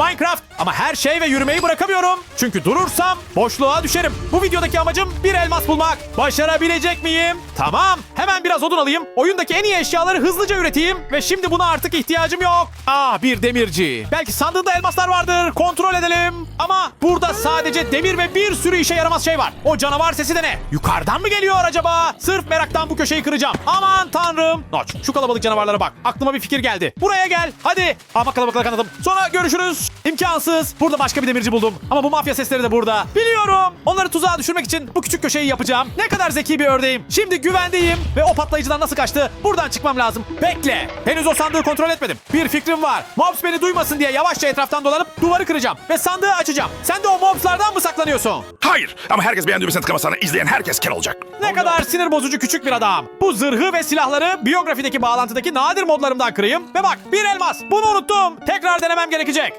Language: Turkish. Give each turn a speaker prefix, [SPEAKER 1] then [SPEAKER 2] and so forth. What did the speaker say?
[SPEAKER 1] Minecraft ama her şey ve yürümeyi bırakamıyorum. Çünkü durursam boşluğa düşerim. Bu videodaki amacım bir elmas bulmak. Başarabilecek miyim? Tamam. Hemen biraz odun alayım. Oyundaki en iyi eşyaları hızlıca üreteyim ve şimdi buna artık ihtiyacım yok. Aa bir demirci. Belki sandığında elmaslar vardır. Kontrol edelim. Ama burada sadece demir ve bir sürü işe yaramaz şey var. O canavar sesi de ne? Yukarıdan mı geliyor acaba? Sırf meraktan bu köşeyi kıracağım. Aman tanrım. Noç şu kalabalık canavarlara bak. Aklıma bir fikir geldi. Buraya gel. Hadi. Ama kalabalıkla kanadım. Sonra görüşürüz. İmkansız. Burada başka bir demirci buldum. Ama bu mafya sesleri de burada. Biliyorum. Onları tuzağa düşürmek için bu küçük köşeyi yapacağım. Ne kadar zeki bir ördeğim. Şimdi güvendeyim. Ve o patlayıcıdan nasıl kaçtı? Buradan çıkmam lazım. Bekle. Henüz o sandığı kontrol etmedim. Bir fikrim var. Mobs beni duymasın diye yavaşça etraftan dolanıp duvarı kıracağım. Ve sandığı açacağım. Sen de o mobslardan mı saklanıyorsun?
[SPEAKER 2] Hayır ama herkes beğendi düğmesine tıklamasını izleyen herkes kel olacak.
[SPEAKER 1] Ne kadar sinir bozucu küçük bir adam. Bu zırhı ve silahları biyografideki bağlantıdaki nadir modlarımdan kırayım. Ve bak bir elmas. Bunu unuttum. Tekrar denemem gerekecek.